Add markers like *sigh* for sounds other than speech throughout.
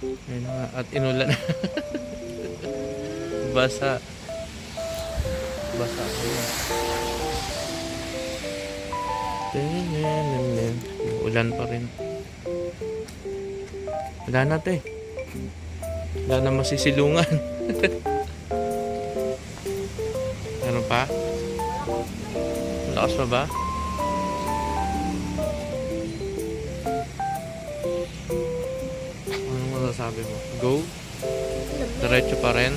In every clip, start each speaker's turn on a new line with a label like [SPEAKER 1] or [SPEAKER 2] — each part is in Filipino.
[SPEAKER 1] Ayun nga. At inulan. *laughs* Basa. Basa. Ulan pa rin. Wala na te. Wala na masisilungan. Meron pa? Malakas pa ba? Masasabi mo? Go? Diretso pa rin?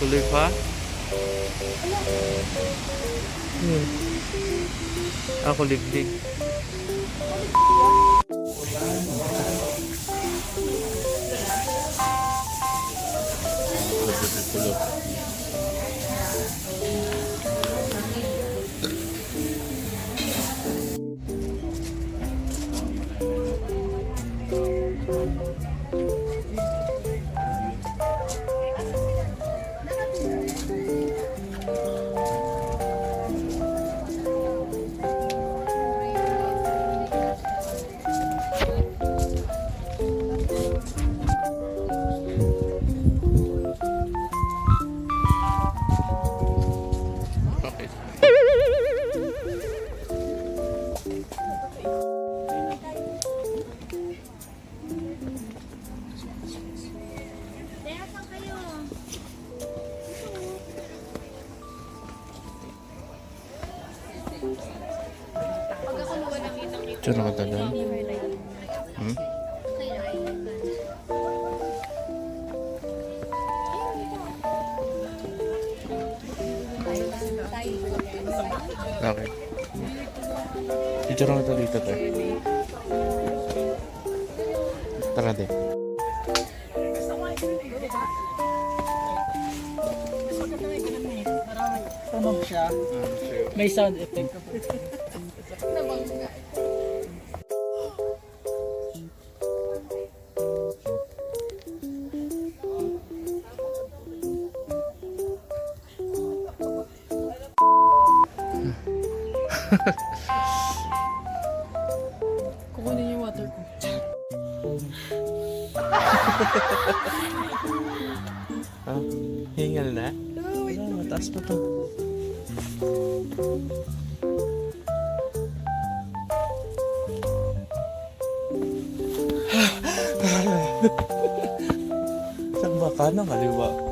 [SPEAKER 1] Tuloy pa? Hmm. Ako liglig. Tulo.
[SPEAKER 2] Ito,
[SPEAKER 1] Tsura ka tagal? Hmm? Bakit? Picture nga ito dito, te. Tara, te.
[SPEAKER 3] Tunog siya. May sound effect.
[SPEAKER 1] Ah, hingal na? Wala, mataas pa to. *laughs* Saan ba? Kanan, kaliwa?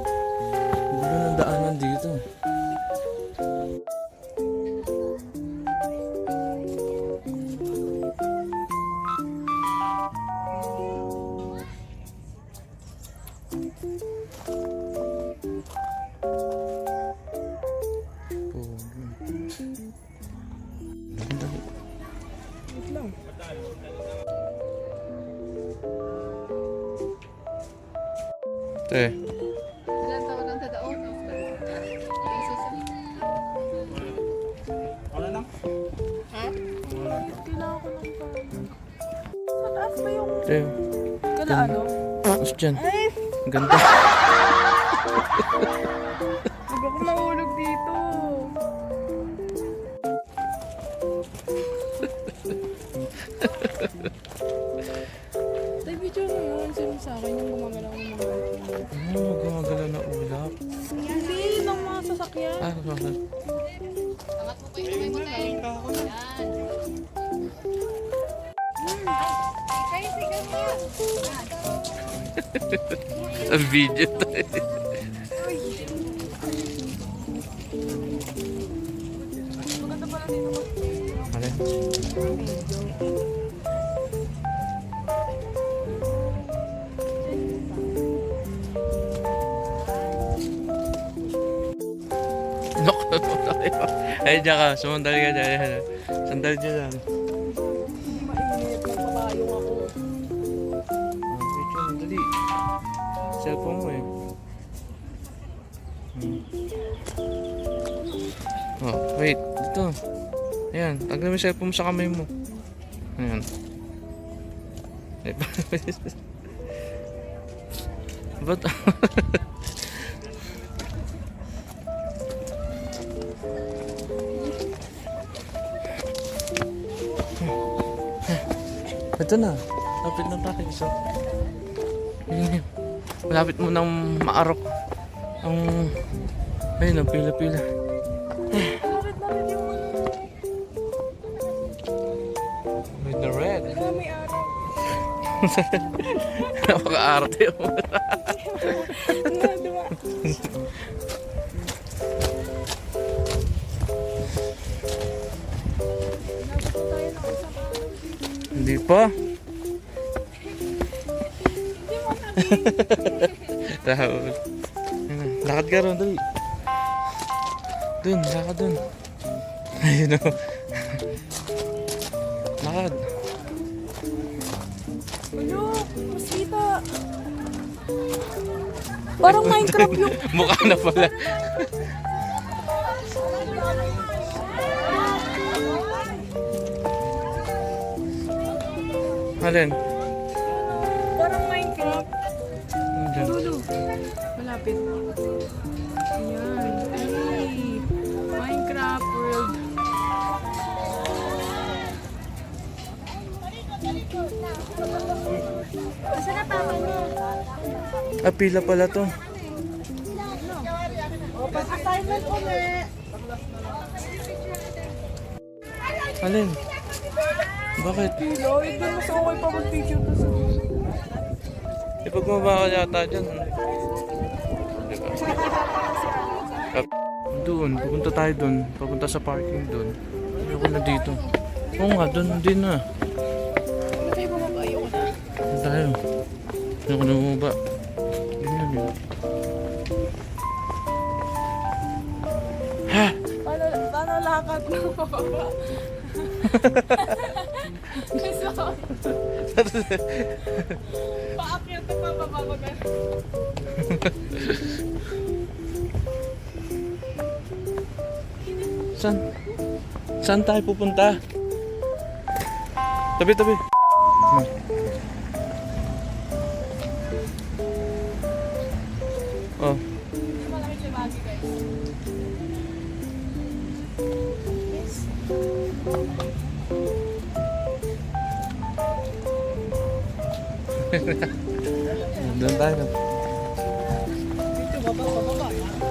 [SPEAKER 3] Lang?
[SPEAKER 2] Ha?
[SPEAKER 3] Kailangan ko ng. Sa taas ba yung...
[SPEAKER 1] te.
[SPEAKER 3] Kala ano?
[SPEAKER 1] Tapos dyan.
[SPEAKER 3] Eh!
[SPEAKER 1] Ang ganda.
[SPEAKER 3] Huwag ako mahulog dito. Tay, video mo yun. Sino sa akin yung gumagalaw ng mga
[SPEAKER 1] Ano, gumagala na ulap.
[SPEAKER 3] Hindi, ng mga sasakyan.
[SPEAKER 1] Ah, bakit? Video eh.
[SPEAKER 3] Maganda pala dito.
[SPEAKER 1] Alin? Naku, tayo. Ay, diyan ka. Sumandal ka dyan. Sandal dyan Mo eh. Hmm. Oh, wait. Dito. Ayan. Tagnan mo yung cellphone sa kamay mo. Ayan. *laughs* Ba't? Ito na. Lapit na tayo. So, Malapit mo nang maarok. Ang... Ayun, ang pila-pila.
[SPEAKER 3] Yung ano.
[SPEAKER 1] With the red. *laughs* Napaka-arte mo.
[SPEAKER 3] Nabot na tayo ng isang araw.
[SPEAKER 1] Hindi pa.
[SPEAKER 3] Hindi mo sabihin.
[SPEAKER 1] Lakad ka ron, dali. Dun, lakad dun. Ayun o. Lakad.
[SPEAKER 3] Ano? Masita. Parang Minecraft yung... *laughs*
[SPEAKER 1] Mukha na pala. Alin?
[SPEAKER 3] Malapit. Ayan. Ay. Minecraft world. Asa na papa mo?
[SPEAKER 1] Ah, pila pala to.
[SPEAKER 3] Assignment ulit.
[SPEAKER 1] Alin? Bakit?
[SPEAKER 3] Pilo, hindi mas okay pa mag-picture to sa...
[SPEAKER 1] Ipagmaba ka yata dyan. Doon, pupunta tayo doon. Pupunta sa parking doon. Ayoko na dito. Oo nga, doon din na.
[SPEAKER 3] Ano tayo bumaba? Ayoko na.
[SPEAKER 1] Doon tayo. Ayoko na bumaba. Yun yun yun. Ha!
[SPEAKER 3] Paano, paano lakad na pababa? Gusto ko. Paakyat na pababa ko na. *laughs*
[SPEAKER 1] Saan? Saan tayo pupunta? Tabi, tabi. Oh. *laughs* Doon tayo.
[SPEAKER 3] Dito, baba, bababa.
[SPEAKER 1] Hey!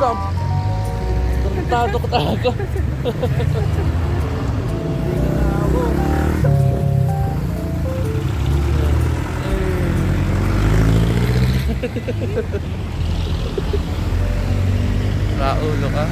[SPEAKER 1] Gab! Tarantado ka talaga. Raulo ka?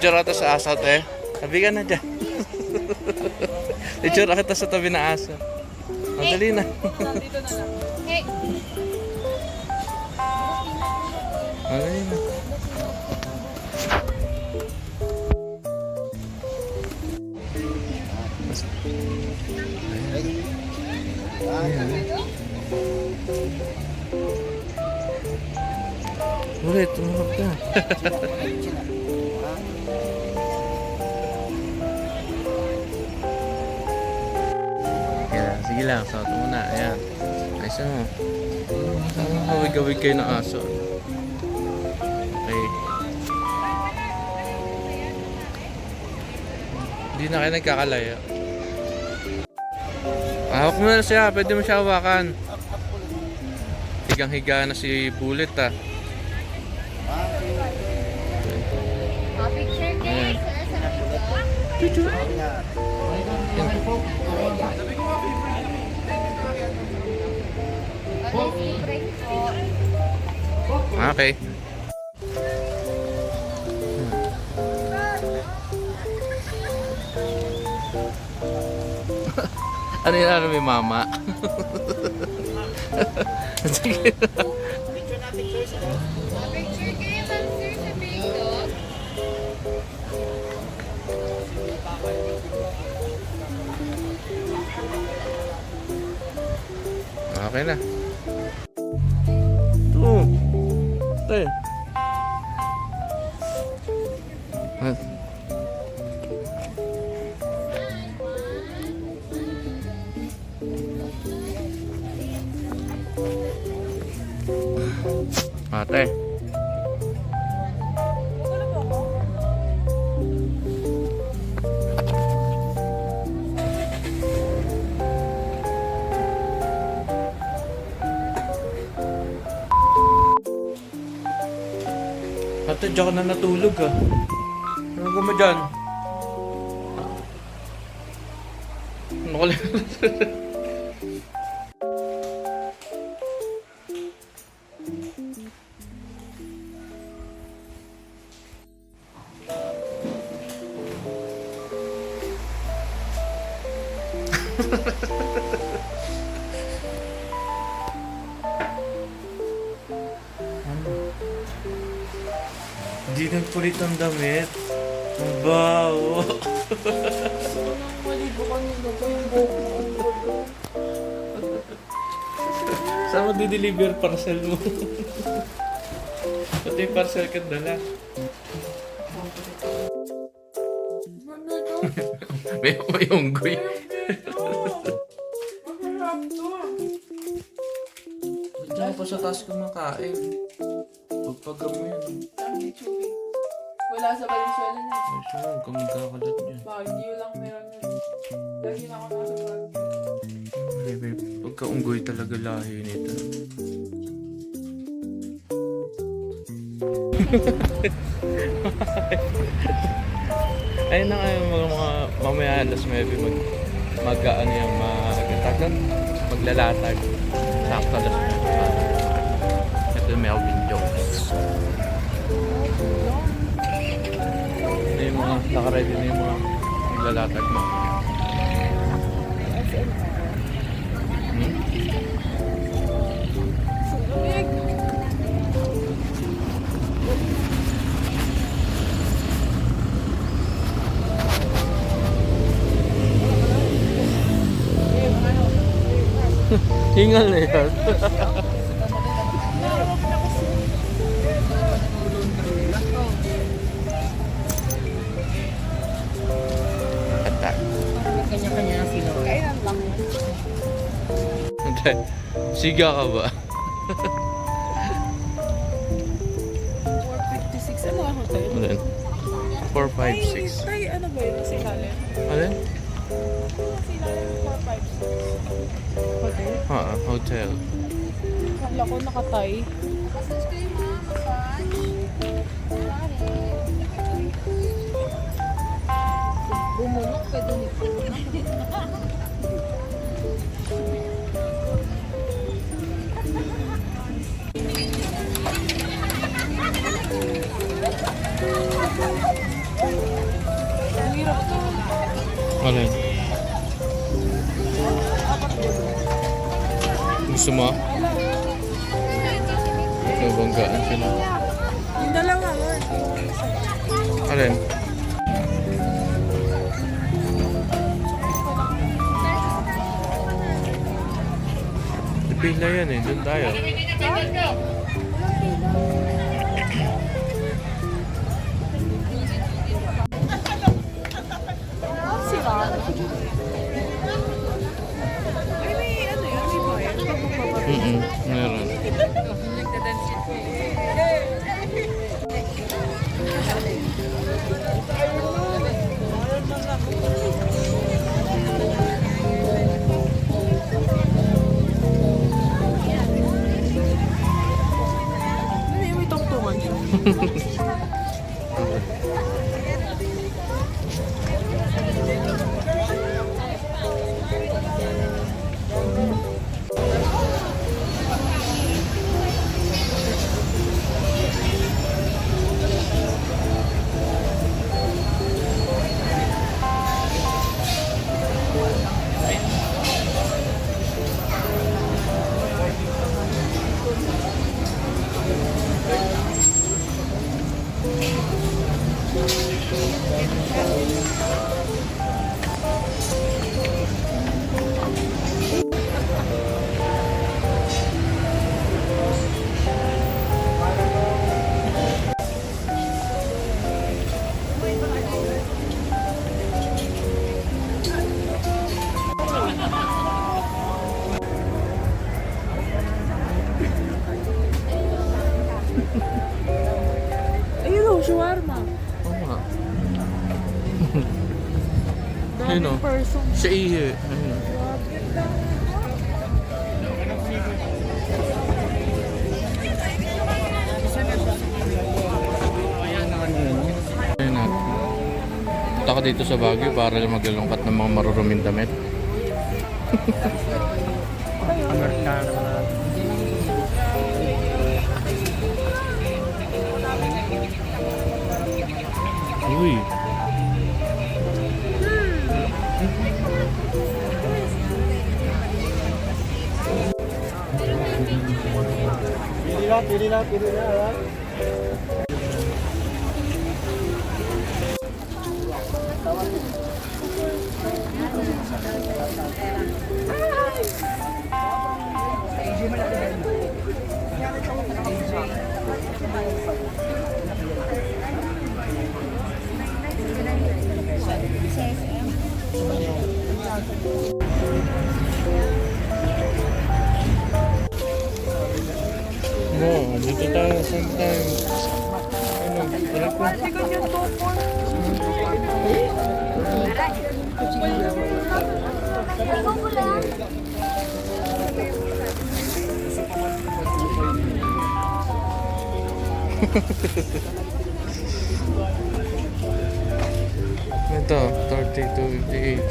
[SPEAKER 1] Picture ata sa aso, te. Sabi ka na dyan. *laughs* Picture kita sa tabi na aso. Madali na.
[SPEAKER 2] Hey,
[SPEAKER 1] Madali na. Ulit, tumarap ka. *laughs* sige lang, mo muna. Ayan. Ayos mo. Hawig-hawig kayo ng aso. Okay. Hindi na kayo nagkakalaya. Hawak mo na siya, pwede mo siya hawakan. Higang-higa na si Bullet ah.
[SPEAKER 2] picture guys.
[SPEAKER 1] Picture?
[SPEAKER 2] Okay. *laughs*
[SPEAKER 1] ano yung ano may mama? *laughs* Sige. Okay na. Ito. Diyan ka na natulog ah. Ano ka mo dyan? Ano ka *laughs* damit. Ang bawo.
[SPEAKER 3] Yung buhok mo.
[SPEAKER 1] Saan mo di-deliver parcel mo? Pati yung parcel ka dala. May may unggoy.
[SPEAKER 3] Masarap to.
[SPEAKER 1] Diyan pa sa taas kumakain. Pagpagam mo
[SPEAKER 3] ni Chupi. Wala sa Valenzuela na.
[SPEAKER 1] Ay, siya, huwag ka magkakalat niya.
[SPEAKER 3] Baguio lang meron nun. Lagi na ako nasa Baguio.
[SPEAKER 1] Ay, babe, pagka-unggoy talaga lahi nito. *laughs* Ayun na kayo mga, mga mamaya alas 9 mag mag ano yan, magtatagan, maglalatag. Sakto alas 9. Ito yung Melvin Jones. Mga, nakaready na yung mga maglalatag mo. Hmm? Hingal na yan. *laughs* Siga ka ba?
[SPEAKER 3] 456. Ano ang hotel?
[SPEAKER 1] Alin? 456.
[SPEAKER 3] Tay, ano ba yun? Sa ilalim?
[SPEAKER 1] Alin?
[SPEAKER 3] Sa ilalim yung 456. Hotel?
[SPEAKER 1] Ah, hotel.
[SPEAKER 3] Kala ko nakatay.
[SPEAKER 2] Massage kayo, ma'am. Massage. Bumulok ka dun *laughs*
[SPEAKER 3] Ang hirap to.
[SPEAKER 1] Alin? Gusto mo? Nabanggaan sila.
[SPEAKER 3] Yung dalawa.
[SPEAKER 1] Alin? Pila yan eh, doon tayo. Ayun o.
[SPEAKER 4] person.
[SPEAKER 1] Siya ihi. Ayun o. Ayun na. Punta ka dito sa Baguio para lang maglalungkat ng mga maruruming damit. Uy.
[SPEAKER 3] Pili na, pili na, pili na. ha? *laughs*
[SPEAKER 1] Ito, 32, 58.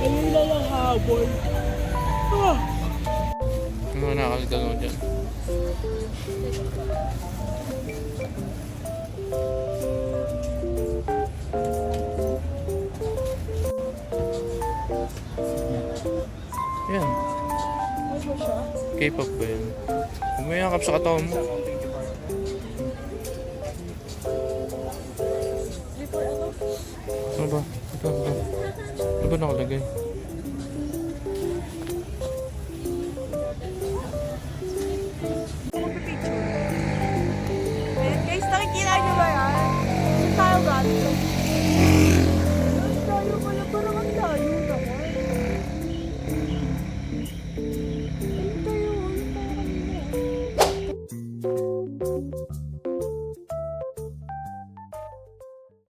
[SPEAKER 4] Ano lang ang habol?
[SPEAKER 1] K-pop ba yan? Umayakap sa katawan mo. Ano ba? Ito, ito. Ano ba nakalagay?